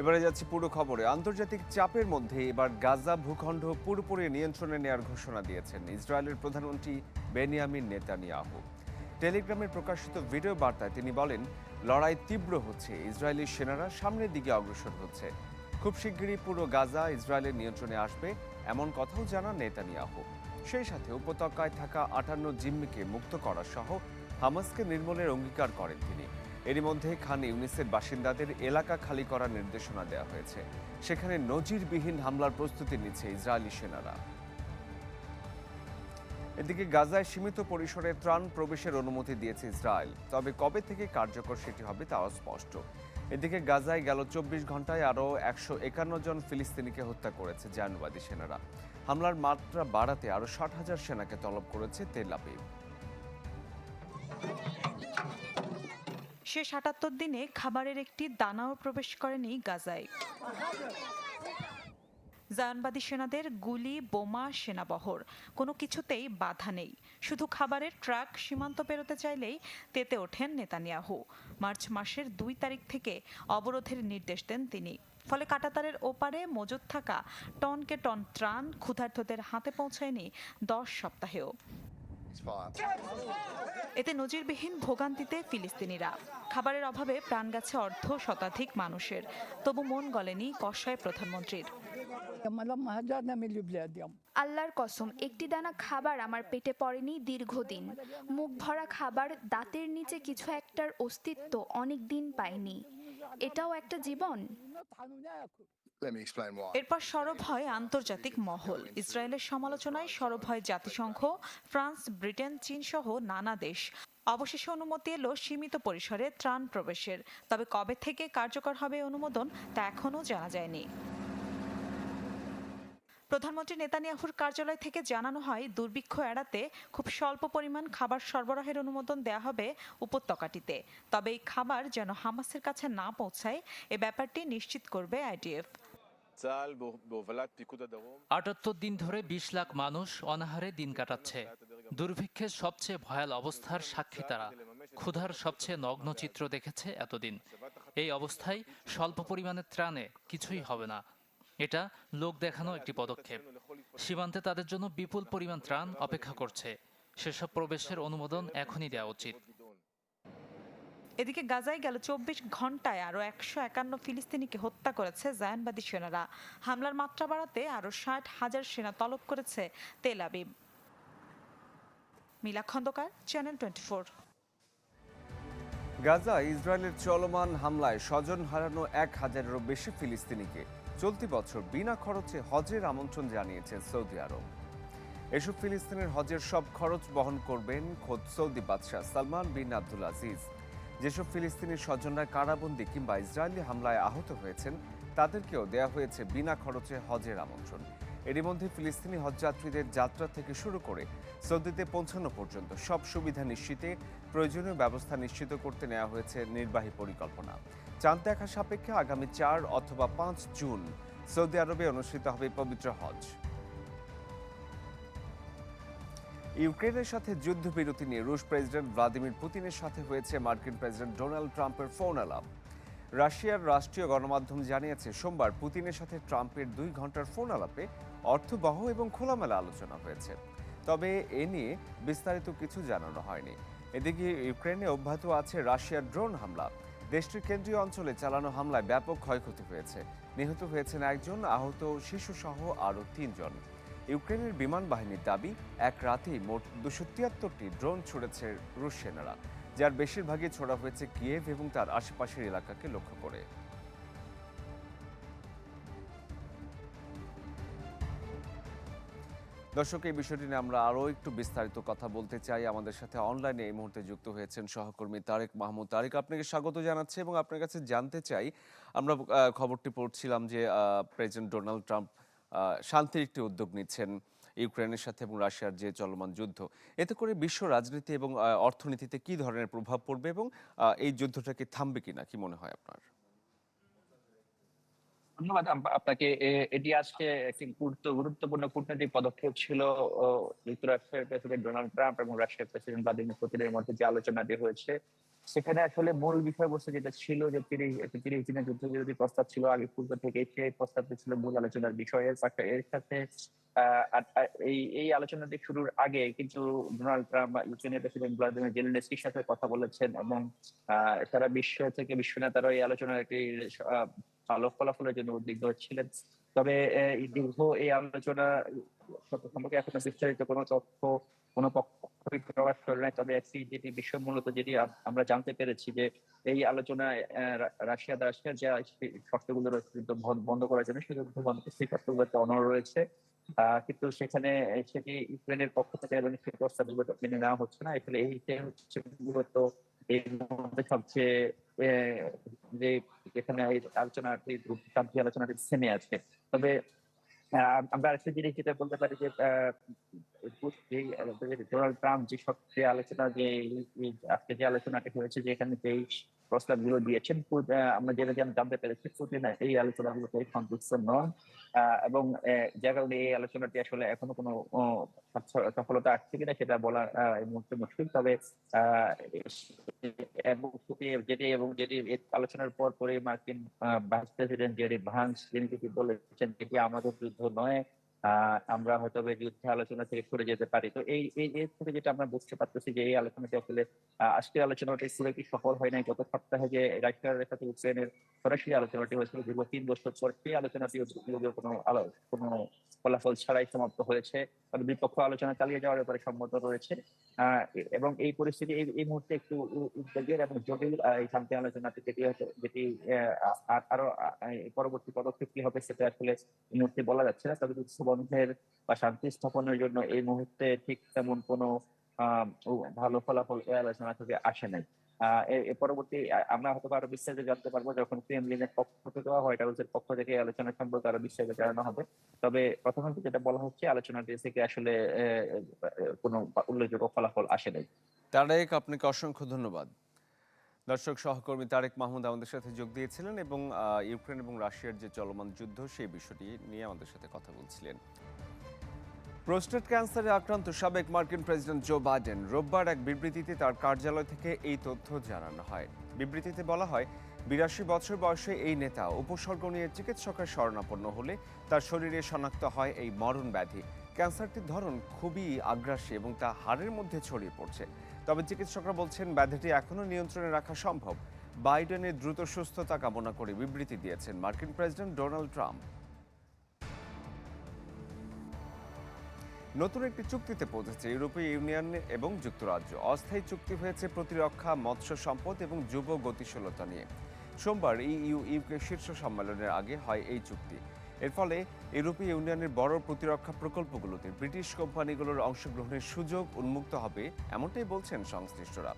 এবারে যাচ্ছি পুরো খবরে। আন্তর্জাতিক চাপের মধ্যে এবার গাজা ভূখণ্ড পুরোপুরি নিয়ন্ত্রণে নেওয়ার ঘোষণা দিয়েছেন ইসরায়েলের প্রধানমন্ত্রী বেনিয়ামিন নেতানিয়াহু। টেলিগ্রামে প্রকাশিত ভিডিও বার্তায় তিনি বলেন, লড়াই তীব্র হচ্ছে, ইসরায়েলি সেনারা সামনের দিকে অগ্রসর হচ্ছে। খুব শিগগিরই পুরো গাজা ইসরায়েলের নিয়ন্ত্রণে আসবে, এমন কথাও জানান নেতানিয়াহু। সেই সাথে উপত্যকায় থাকা আটান্ন জিম্মিকে মুক্ত করা সহ হামাসকে নির্মূলের অঙ্গীকার করেন তিনি। এরই মধ্যে খান ইউনিসের বাসিন্দাদের এলাকা খালি করার নির্দেশনা দেওয়া হয়েছে। সেখানে নজিরবিহীন হামলার প্রস্তুতি নিচ্ছে ইসরায়েলি সেনারা। এদিকে গাজায় সীমিত পরিসরে ত্রাণ প্রবেশের অনুমতি দিয়েছে ইসরায়েল। তবে কবে থেকে কার্যকর সেটি হবে তাও স্পষ্ট। এদিকে গাজায় গেল চব্বিশ ঘন্টায় আরও একশো একান্ন জন ফিলিস্তিনিকে হত্যা করেছে জানুবাদী সেনারা। হামলার মাত্রা বাড়াতে আরও ষাট হাজার সেনাকে তলব করেছে তেল সে সাতাত্তর দিনে খাবারের একটি দানাও প্রবেশ করেনি গাজায়। জায়নবাদী সেনাদের গুলি, বোমা, সেনাবহর, কোনো কিছুতেই বাধা নেই। শুধু খাবারের ট্রাক সীমান্ত পেরোতে চাইলেই তেতে ওঠেন নেতানিয়াহু। মার্চ মাসের দুই তারিখ থেকে অবরোধের নির্দেশ দেন তিনি। ফলে কাটাতারের ওপারে মজুদ থাকা টনকে টন ত্রাণ ক্ষুধার্তদের হাতে পৌঁছায়নি দশ সপ্তাহেও। এতে নজিরবিহীন ভোগান্তিতে ফিলিস্তিনিরা। খাবারের অভাবে প্রাণ গেছে অর্ধ শতাধিক মানুষের। তবু মন গলেনি কষায় প্রধানমন্ত্রীর। আল্লাহর কসম একটি দানা খাবার আমার পেটে পড়েনি দীর্ঘদিন। মুখ ভরা খাবার দাঁতের নিচে কিছু একটার অস্তিত্ব অনেক দিন পাইনি। এটাও একটা জীবন? এরপর সরব হয় আন্তর্জাতিক মহল। ইসরায়েলের সমালোচনায় সরব হয় জাতিসংঘ, ফ্রান্স, ব্রিটেন চীন সহ নানা দেশ। অবশেষে অনুমতি এলো সীমিত পরিসরে ত্রাণ প্রবেশের। তবে কবে থেকে কার্যকর হবে অনুমোদন তা এখনও জানা যায়নি। প্রধানমন্ত্রী নেতানিয়াহুর কার্যালয় থেকে জানানো হয়, দুর্ভিক্ষ এড়াতে খুব স্বল্প পরিমাণ খাবার সরবরাহের অনুমোদন দেয়া হবে উপত্যকাটিতে। তবে এই খাবার যেন হামাসের কাছে না পৌঁছায়, এ ব্যাপারটি নিশ্চিত করবে আইডিএফ আটাত্তর দিন ধরে বিশ লাখ মানুষ অনাহারে দিন কাটাচ্ছে। দুর্ভিক্ষের সবচেয়ে ভয়াল অবস্থার সাক্ষী তারা। ক্ষুধার সবচেয়ে নগ্ন চিত্র দেখেছে এতদিন। এই অবস্থায় স্বল্প পরিমাণের ত্রাণে কিছুই হবে না। এটা লোক দেখানো একটি পদক্ষেপ। সীমান্তে তাদের জন্য বিপুল পরিমাণ ত্রাণ অপেক্ষা করছে। সেসব প্রবেশের অনুমোদন এখনই দেওয়া উচিত। এদিকে গাজায় গেল চব্বিশ ঘন্টায় আরও একশো একান্ন ফিলিস্তিনিকে হত্যা করেছে জায়ানবাদী সেনারা। হামলার মাত্রা বাড়াতে আরও ষাট হাজার সেনা তলব করেছে Tel Aviv. Mila Khandakar Channel Twenty Four Gaza ইসরায়েলের চলমান হামলায় স্বজন হারানো এক হাজারেরও বেশি ফিলিস্তিনিকে চলতি বছর বিনা খরচে হজের আমন্ত্রণ জানিয়েছে সৌদি আরব। এসব ফিলিস্তিনের হজের সব খরচ বহন করবেন খোদ সৌদি বাদশাহ সালমান বিন আব্দুল আজিজ। যেসব ফিলিস্তিনি স্বজনরা কারাবন্দি কিংবা ইসরায়েলি হামলায় আহত হয়েছেন, তাদেরকেও দেয়া হয়েছে বিনা খরচে হজের আমন্ত্রণ। এরই মধ্যে ফিলিস্তিনি হজযাত্রীদের যাত্রা থেকে শুরু করে সৌদিতে পৌঁছানো পর্যন্ত সব সুবিধা নিশ্চিতে প্রয়োজনীয় ব্যবস্থা নিশ্চিত করতে নেওয়া হয়েছে নির্বাহী পরিকল্পনা। চাঁদ দেখা সাপেক্ষে আগামী চার অথবা পাঁচ জুন সৌদি আরবে অনুষ্ঠিত হবে পবিত্র হজ। ইউক্রেনের সাথে যুদ্ধবিরতি নিয়ে রুশ প্রেসিডেন্ট ভ্লাদিমির পুতিনের সাথে হয়েছে মার্কিন প্রেসিডেন্ট ডোনাল্ড ট্রাম্পের ফোন আলাপ রাশিয়ার রাষ্ট্রীয় গণমাধ্যম জানিয়েছে, সোমবার পুতিনের সাথে ট্রাম্পের দুই ঘণ্টার ফোন আলাপে অর্থবহ এবং খোলামেলা আলোচনা হয়েছে। তবে এ নিয়ে বিস্তারিত কিছু জানানো হয়নি। এদিকে ইউক্রেনে অব্যাহত আছে রাশিয়ার ড্রোন হামলা। দেশটির কেন্দ্রীয় অঞ্চলে চালানো হামলায় ব্যাপক ক্ষয়ক্ষতি হয়েছে। নিহত হয়েছেন একজন, আহত শিশুসহ আরও তিনজন। ইউক্রেনের বিমান বাহিনীর দাবি, এক রাতেই মোট দুশো তিয়াত্তরটি ড্রোন ছুড়েছে রুশ সেনারা, যার বেশিরভাগই ছোড়া হয়েছে কিয়েভ এবং তার আশেপাশের এলাকাকে লক্ষ্য করে। দর্শক, এই বিষয়টি নিয়ে আমরা আরও একটু বিস্তারিত কথা বলতে চাই। আমাদের সাথে অনলাইনে এই মুহূর্তে যুক্ত হয়েছেন সহকর্মী তারেক মাহমুদ। তারেক, আপনাকে স্বাগত জানাচ্ছি এবং আপনার কাছে জানতে চাই, আমরা খবরটি পড়ছিলাম যে প্রেসিডেন্ট ডোনাল্ড ট্রাম্প শান্তির একটি উদ্যোগ নিচ্ছেন ইউক্রেনের সাথে এবং রাশিয়ার যে চলমান যুদ্ধ। এতে করে বিশ্ব রাজনীতি এবং অর্থনীতিতে কি ধরনের প্রভাব পড়বে এবং এই যুদ্ধটা কি থামবে কিনা, কি মনে হয় আপনার? ধন্যবাদ। আপনাকে এটি আজকে একটি গুরুত্বপূর্ণ কূটনৈতিক পদক্ষেপ ছিল যুক্তরাষ্ট্রের প্রেসিডেন্ট ডোনাল্ড ট্রাম্প এবং রাশিয়ার প্রেসিডেন্ট ভ্লাদিমির পুতিনের মধ্যে যে আলোচনাটি হয়েছে। সেখানে আসলে মূল বিষয়বস্তু যেটা ছিল যে তিরিশ তিরিশ দিনের প্রস্তাব ছিল আগে পূর্ব থেকে, সেই প্রস্তাবটি ছিল মূল আলোচনার বিষয়। এর সাথে এই এই আলোচনাটি শুরুর আগে কিন্তু ডোনাল্ড ট্রাম্প ইউক্রেনের প্রেসিডেন্ট ভ্লাদিমির জেলেনস্কির সাথে কথা বলেছেন এবং সারা বিশ্ব থেকে বিশ্ব নেতারা এই আলোচনার একটি ভালো ফলাফলের জন্য উদ্বিগ্ন ছিলেন তবে দীর্ঘ এই আলোচনা সম্পর্কে এখনও বিস্তারিত কোনো তথ্য কোনো পক্ষ বিষয় মূলত আমরা জানতে পেরেছি যে এই আলোচনায় রাশিয়া রাশিয়ার যে শর্তগুলো রয়েছে বন্ধ- করার জন্য সেই অনড় রয়েছে। কিন্তু সেখানে, সেটি ইউক্রেনের পক্ষ থেকে প্রস্তাবগুলো মেনে নেওয়া হচ্ছে না। আসলে এইটাই হচ্ছে মূলত মধ্যে সবচেয়ে এই আলোচনাটি শান্তি আলোচনাটি থেমে আছে। তবে আমরা আরেকটা জিনিস যেটা বলতে পারি যে ডোনাল্ড ট্রাম্প যে আলোচনা, যে আজকে যে আলোচনাটি হয়েছে, যে এখানে যে প্রস্তাবগুলো দিয়েছেন আমরা যেটা জান- জানতে পেরেছি পুতিন এই সন্তুষ্ট নন। এবং যার কারণে এই আলোচনাটি আসলে এখনও কোনো সফলতা আসছে কিনা সেটা বলা এই মুহূর্তে মুশকিল। তবে যেটি এবং যেটি আলোচনার পর পরে মার্কিন ভাইস প্রেসিডেন্ট জেডি ভান্স তিনি বলেছেন এটি আমাদের যুদ্ধ নয় আমরা হয়তো যুদ্ধে আলোচনা থেকে সরে যেতে পারি। তো এই এর থেকে যেটা আমরা বুঝতে পারতেছি যে এই আলোচনাটি আসলে আজকের আলোচনাটি পুরো কি সফল হয় নাই? গত সপ্তাহে যে রাশিয়ার সাথে ইউক্রেনের সরাসরি আলোচনাটি হয়েছিল, দীর্ঘ তিন বছর পর সেই আলোচনাটি কোনো কোনো ফলাফল ছাড়াই সমাপ্ত হয়েছে বিপক্ষ আলোচনা চালিয়ে যাওয়ার ব্যাপারে সম্মত রয়েছে। এবং এই পরিস্থিতি, এই এই মুহূর্তে একটু উদ্বেগের এবং জটিল এই শান্তি আলোচনাটি যেটি যেটি আরও পরবর্তী পদক্ষেপ কি হবে সেটা আসলে এই মুহূর্তে বলা যাচ্ছে না। তবে বন্ধের বা শান্তি স্থাপনের জন্য এই মুহূর্তে ঠিক তেমন কোনো ভালো ফলাফল এই আলোচনা থেকে আসে নাই। পরবর্তী আমরা হয়তো আরও বিস্তারিত জানতে পারব যখন ক্রেমলিনের পক্ষ থেকে হোয়াইট হাউসের পক্ষ থেকে আলোচনা সম্পর্কে আরও বিস্তারিত জানানো হবে। তবে প্রথমত যেটা বলা হচ্ছে, আলোচনাটি থেকে আসলে কোনো উল্লেখযোগ্য ফলাফল আসে নাই। তারেক, আপনাকে অসংখ্য ধন্যবাদ। দর্শক সহকর্মী তারেক মাহমুদ আমাদের সাথে যোগ দিয়েছিলেন এবং ইউক্রেন এবং রাশিয়ার যে চলমান যুদ্ধ, সেই বিষয়টি নিয়ে আমাদের সাথে কথা বলছিলেন। প্রোস্টেট ক্যান্সারে আক্রান্ত সাবেক মার্কিন প্রেসিডেন্ট জো বাইডেন রোববার এক বিবৃতিতে তার কার্যালয় থেকে এই তথ্য জানানো হয়। বিবৃতিতে বলা হয়, বিরাশি বছর বয়সে এই নেতা উপসর্গ নিয়ে চিকিৎসকের শরণাপন্ন হলে তার শরীরে শনাক্ত হয় এই মরণ ব্যাধি ক্যান্সারটির ধরন খুবই আগ্রাসী এবং তা হাড়ের মধ্যে ছড়িয়ে পড়ছে। তবে চিকিৎসকরা বলছেন ব্যাধিটি এখনও নিয়ন্ত্রণে রাখা সম্ভব। বাইডেনের দ্রুত সুস্থতা কামনা করে বিবৃতি দিয়েছেন মার্কিন প্রেসিডেন্ট ডোনাল্ড ট্রাম্প। নতুন একটি চুক্তিতে পৌঁছেছে ইউরোপীয় ইউনিয়ন এবং যুক্তরাজ্য। অস্থায়ী চুক্তি হয়েছে প্রতিরক্ষা, মৎস্য সম্পদ এবং যুব গতিশীলতা নিয়ে। সোমবার ইইউ ইউকে শীর্ষ সম্মেলনের আগে হয় এই চুক্তি। এর ফলে ইউরোপীয় ইউনিয়নের বড় প্রতিরক্ষা প্রকল্পগুলোতে ব্রিটিশ কোম্পানিগুলোর অংশগ্রহণের সুযোগ উন্মুক্ত হবে, এমনটাই বলছেন সংশ্লিষ্টরা।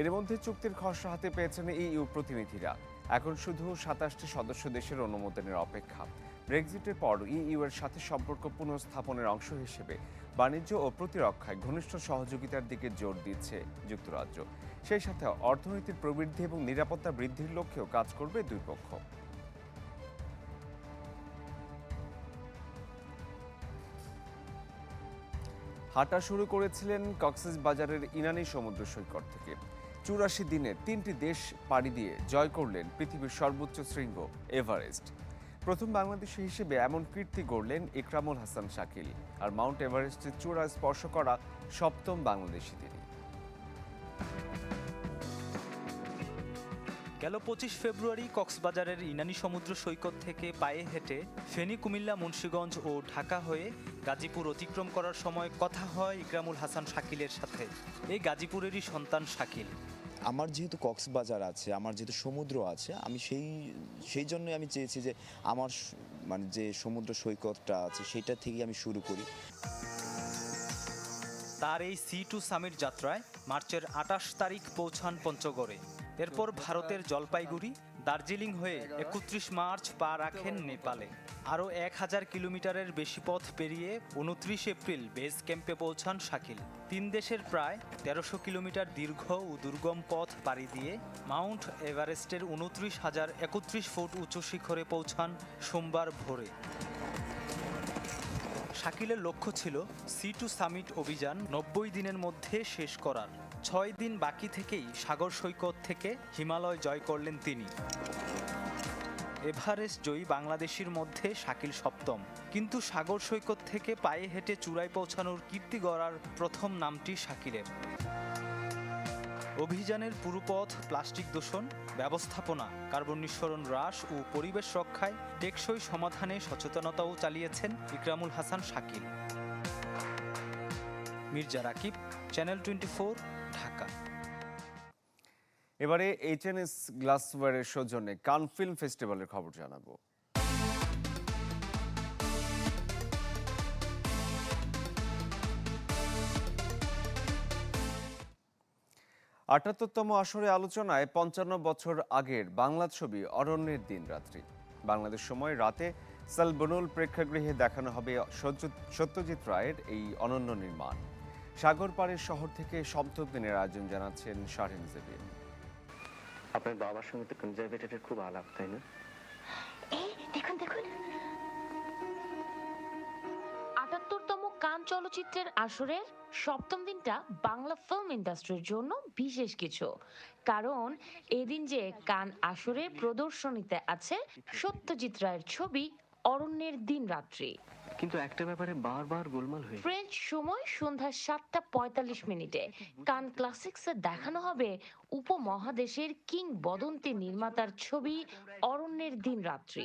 এর মধ্যে চুক্তির খসড়া হাতে পেয়েছেন ইইউ প্রতিনিধিরা। এখন শুধু সাতাশটি সদস্য দেশের অনুমোদনের অপেক্ষা। ব্রেক্সিটের পর ইইউ এর সাথে সম্পর্ক পুনঃস্থাপনের অংশ হিসেবে বাণিজ্য ও প্রতিরক্ষায় ঘনিষ্ঠ সহযোগিতার দিকে জোর দিচ্ছে যুক্তরাজ্য। সেই সাথে অর্থনীতির প্রবৃদ্ধি এবং নিরাপত্তা বৃদ্ধির লক্ষ্যেও কাজ করবে দুই পক্ষ। হাঁটা শুরু করেছিলেন কক্সেস বাজারের ইনানি সমুদ্র সৈকত থেকে। চুরাশি দিনে তিনটি দেশ পাড়ি দিয়ে জয় করলেন পৃথিবীর সর্বোচ্চ শৃঙ্গ, এভারেস্ট। প্রথম বাংলাদেশি হিসেবে এমন কীর্তি গড়লেন ইকরামুল হাসান শাকিল। আর মাউন্ট এভারেস্টের চূড়া স্পর্শ করা সপ্তম বাংলাদেশি তিনি। গেল পঁচিশ ফেব্রুয়ারি কক্সবাজারের ইনানি সমুদ্র সৈকত থেকে পায়ে হেঁটে ফেনী কুমিল্লা মুন্সীগঞ্জ ও ঢাকা হয়ে গাজীপুর অতিক্রম করার সময় কথা হয় ইকরামুল হাসান শাকিলের সাথে। এই গাজীপুরেরই সন্তান শাকিল। আমার যেহেতু কক্সবাজার আছে আমার যেহেতু সমুদ্র আছে আমি সেই সেই জন্যই আমি চেয়েছি যে আমার মানে যে সমুদ্র সৈকতটা আছে সেটা থেকেই আমি শুরু করি। তার এই সি টু সামিট যাত্রায় মার্চের আটাশ তারিখ পৌঁছান পঞ্চগড়ে। এরপর ভারতের জলপাইগুড়ি, দার্জিলিং হয়ে একত্রিশ মার্চ পা রাখেন নেপালে। আরও এক হাজার কিলোমিটারের বেশি পথ পেরিয়ে উনত্রিশ এপ্রিল বেস ক্যাম্পে পৌঁছান শাকিল। তিন দেশের প্রায় তেরোশো কিলোমিটার দীর্ঘ ও দুর্গম পথ পাড়ি দিয়ে মাউন্ট এভারেস্টের উনত্রিশ হাজার একত্রিশ ফুট উঁচু শিখরে পৌঁছান সোমবার ভোরে। শাকিলের লক্ষ্য ছিল সি টু সামিট অভিযান নব্বই দিনের মধ্যে শেষ করার। ছয় দিন বাকি থেকেই সাগর সৈকত থেকে হিমালয় জয় করলেন তিনি। এভারেস্ট জয়ী বাংলাদেশির মধ্যে শাকিল সপ্তম। কিন্তু সাগর সৈকত থেকে পায়ে হেঁটে চূড়ায় পৌঁছানোর কীর্তি গড়ার প্রথম নামটি শাকিলের। অভিযানের পুরুপথ, প্লাস্টিক দূষণ, ব্যবস্থাপনা, কার্বন নিঃসরণ হ্রাস ও পরিবেশ রক্ষায় টেকসই সমাধানে সচেতনতাও চালিয়েছেন ইকরামুল হাসান শাকিল। মির্জা রাকিব, চ্যানেল টোয়েন্টি এবারে এইচএনএস গ্লাসওয়্যারের সৌজন্যে কান ফিল্ম ফেস্টিভ্যালের খবর জানাব। আটাত্তরতম আসরে আলোচনায় পঞ্চান্ন বছর আগের বাংলা ছবি অরণ্যের দিন রাত্রি। বাংলাদেশ সময় রাতে সালবনুল প্রেক্ষাগৃহে দেখানো হবে সত্য- সত্যজিৎ রায়ের এই অনন্য নির্মাণ। সাগর পাড়ের শহর থেকে সপ্তম দিনের আয়োজন জানাচ্ছেন শাহিন জেবিন। আপনার বাবার সঙ্গে তো কনজারভেটরের খুব আলাপ, তাই না? দেখুন দেখুন। আটাত্তরতম কান চলচ্চিত্রের আসরের সপ্তম দিনটা বাংলা ফিল্ম ইন্ডাস্ট্রির জন্য বিশেষ কিছু। কারণ এদিন যে কান আসরে প্রদর্শনীতে আছে সত্যজিৎ রায়ের ছবি অরণ্যের দিন রাত্রি কিন্তু একটা ব্যাপারে বারবার গোলমাল হয়ে ফ্রেঞ্চ সময় সন্ধ্যা সাতটা পঁয়তাল্লিশ মিনিটে। কান ক্লাসিক্সে দেখানো হবে উপমহাদেশের কিংবদন্তি নির্মাতার ছবি অরণ্যের দিন রাত্রি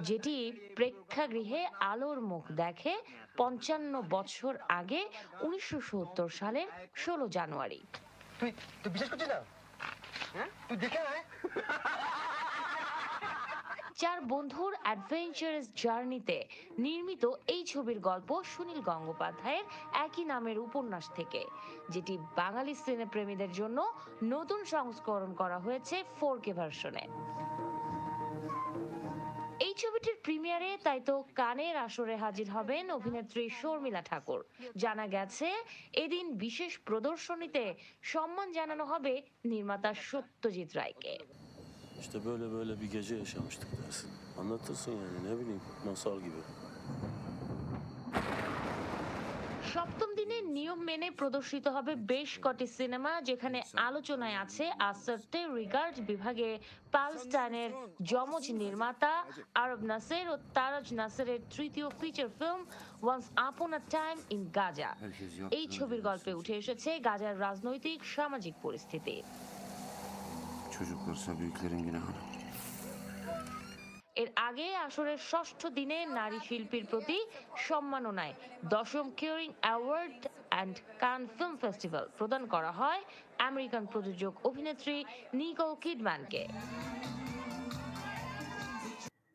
যেটি প্রেক্ষাগৃহে আলোর মুখ দেখে পঞ্চান্ন বছর আগে উনিশশো সত্তর সালের ষোলো জানুয়ারি। তুই তুই বিশ্বাস করছিস না? হ্যাঁ? তুই দেখে আয়। চার বন্ধুর অ্যাডভেঞ্চারাস জার্নিতে নির্মিত এই ছবির গল্প সুনীল গঙ্গোপাধ্যায়ের একই নামের উপন্যাস থেকে, যেটি বাঙালি সিনেপ্রেমীদের জন্য নতুন সংস্করণ করা হয়েছে ফোর কে ভার্সনে। এই ছবিটির প্রিমিয়ারে তাই তো কানের আসরে হাজির হবেন অভিনেত্রী শর্মিলা ঠাকুর। জানা গেছে, এদিন বিশেষ প্রদর্শনীতে সম্মান জানানো হবে নির্মাতা সত্যজিৎ রায়কে। İşte böyle böyle bir gece yaşamıştık dersin. Anlatırsın yani ne bileyim masal gibi. সপ্তম দিনের নিয়ম মেনে প্রদর্শিত হবে বেশ কটি সিনেমা যেখানে আলোচনায় আছে আসার্টে রিগার্ড বিভাগে পালস্টাইনের যমজ নির্মাতা আরব নাসের ও তারাজ নাসেরের তৃতীয় feature film once upon a time in Gaza এই ছবির গল্পে উঠে এসেছে গাজার রাজনৈতিক সামাজিক পরিস্থিতি Çocuklarsa büyüklerin günahını. এর আগে আসরের ষষ্ঠ দিনে নারী শিল্পীর প্রতি সম্মাননায় দশম curing award and Cannes film festival প্রদান করা হয় আমেরিকান প্রযোজক অভিনেত্রী নিকল কিডম্যানকে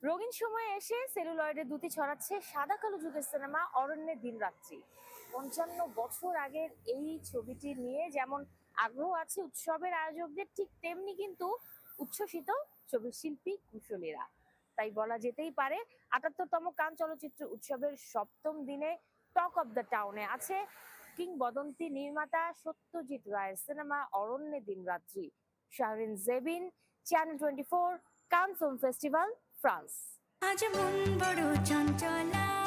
রঙিন সময়ে এসে সেলুলয়েডে দুটি ছড়াচ্ছে সাদা কালো যুগের সিনেমা অরণ্যের দিন রাত্রি পঞ্চান্ন বছর আগের এই ছবিটি নিয়ে যেমন আগ্রহ আছে উৎসবের আয়োজকদের ঠিক তেমনি কিন্তু উচ্ছ্বসিত ছবির শিল্পী কুশলীরা। তাই বলা যেতেই পারে, আটাত্তরতম কান চলচ্চিত্র উৎসবের সপ্তম দিনে টক অফ দ্য টাউনে আছে কিংবদন্তি নির্মাতা সত্যজিৎ রায়ের সিনেমা অরণ্যের দিন রাত্রি Shahrin Jebin Channel Twenty Four Cannes film festival France আজ মন বড় চঞ্চলা।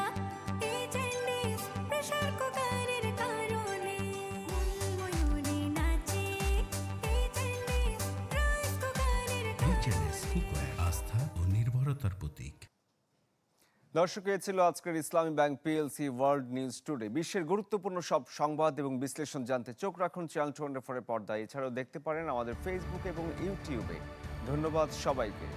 দর্শক, এ ছিল আজকের Islami Bank PLC World News Today বিশ্বের গুরুত্বপূর্ণ সব সংবাদ এবং বিশ্লেষণ জানতে চোখ রাখুন চ্যানেল টোয়েন্টি ফোরের পর্দায়। এছাড়াও দেখতে পারেন আমাদের ফেসবুক এবং ইউটিউবে ধন্যবাদ সবাইকে।